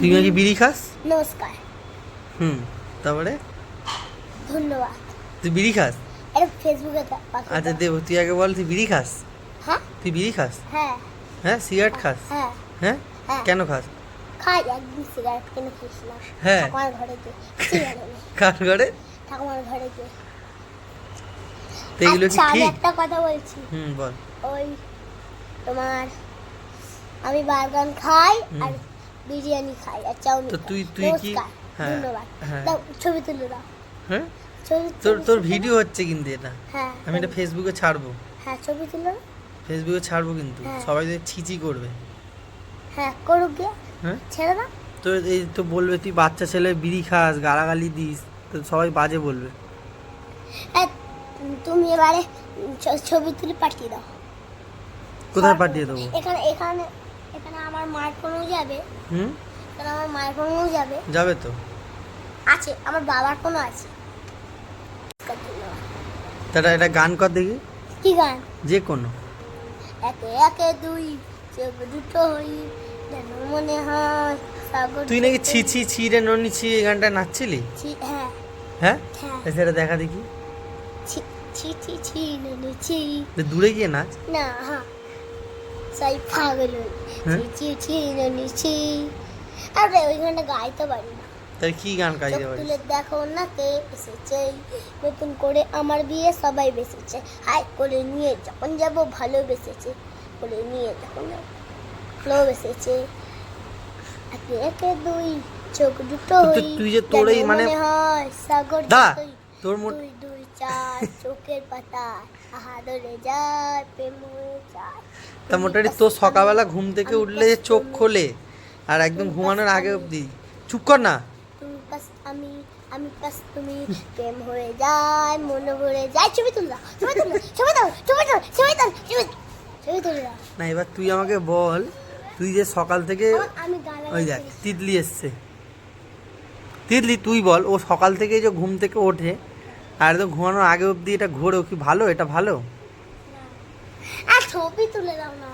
তুই নাকি বিড়ি খাস? নমস্কার। হুম তারপরে? ধন্যবাদ। তুই বিড়ি খাস? ফেসবুকে আচ্ছা দেব তুই আগে বল তুই বিড়ি খাস? হ্যাঁ? তুই বিড়ি খাস? হ্যাঁ। হ্যাঁ সিগারেট খাস? হ্যাঁ। হ্যাঁ? হ্যাঁ। কেন খাস? খাই একদিন সিগারেট কিনে খাইস না হ্যাঁ। ঠাকুমার ঘরে গিয়ে। কার ঘরে? ঠাকুমার ঘরে গিয়ে। তো এগুলো কি আচ্ছা ঠিক? একটা কথা বলছি। হুম বল। ওই তোমার আমি বার্গার খাই আর বিরিয়ানি খাই আর চাউমিন তো তুই- তুই কি- হ্যাঁ, ধন্যবাদ। হ্যাঁ। ছবি তুলে দাও। হ্যাঁ? তোর তোর ভিডিও হচ্ছে কিন্তু এটা। হ্যাঁ। আমি এটা ফেসবুকে ছাড়বো। হ্যাঁ ছবি তুলে ফেসবুকে ছাড়বো কিন্তু। হ্যাঁ। সবাই যদি ছিচি করবে। হ্যাঁ করুক গিয়ে হ্যাঁ? ছেড়ে দাও। তো এই তো বলবে তুই বাচ্চা ছেলে বিড়ি খাস গালাগালি দিস তো সবাই বাজে বলবে। তুমি এবারে ছবি তুলে পাঠিয়ে দাও। কোথায় পাঠিয়ে দেবো? এখানে এখানে এখানে আমার মায়ের ফোনও যাবে। হুম? এখানে আমার মায়ের ফোনও যাবে। যাবে তো। আছে আমার বাবার ফোনও আছে। তাটা এটা গান কর দেখি। কি গান? যে কোনো। একে একে দুই চোখ দুটো হই যেন মনে হয় সাগর তুই নাকি ছি ছি ছি রে ননি ছি এই গানটা নাচছিলি? ছি হ্যাঁ। হ্যাঁ? হ্যাঁ। সেটা দেখা দেখি। ছি ছি ছি ছি নুনু ছি। দূরে গিয়ে নাচ। না হ্যাঁ। সাই পাগল আরে ওই গানটা গাইতে পারি না তার কি গান গাইতে পারিস? তুলে দেখো না কে এসেছে। নতুন করে আমার বিয়ে সবাই বেসেছে। হাই করে নিয়ে যখন যাব ভালোবেসেছে করে নিয়ে যখন যাব ভালোবেসেছে একে একে দুই চোখ দুটো তুই- যে তোর এই যেন মানে- হয়? সাগর দা, তোর দুই দুই চার চোখের পাতা। তা মোটামুটি তোর সকালবেলা ঘুম থেকে উঠলে চোখ খোলে, আর একদম ঘুমানোর আগে অবধি। চুপ কর না। আমি আমি পাস তুমি প্রেম হয়ে ভরে ছবি ছবি ছবি ছবি ছবি তুল না, এবার তুই আমাকে বল, তুই যে সকাল থেকে ওই দেখ, তিতলি এসছে। তিতলি, তুই বল, ও সকাল থেকে যে ঘুম থেকে ওঠে আর তো ঘুমানোর আগে অবধি এটা ঘোরো, কি ভালো? এটা ভালো? আর ছবি তুলে দাও না।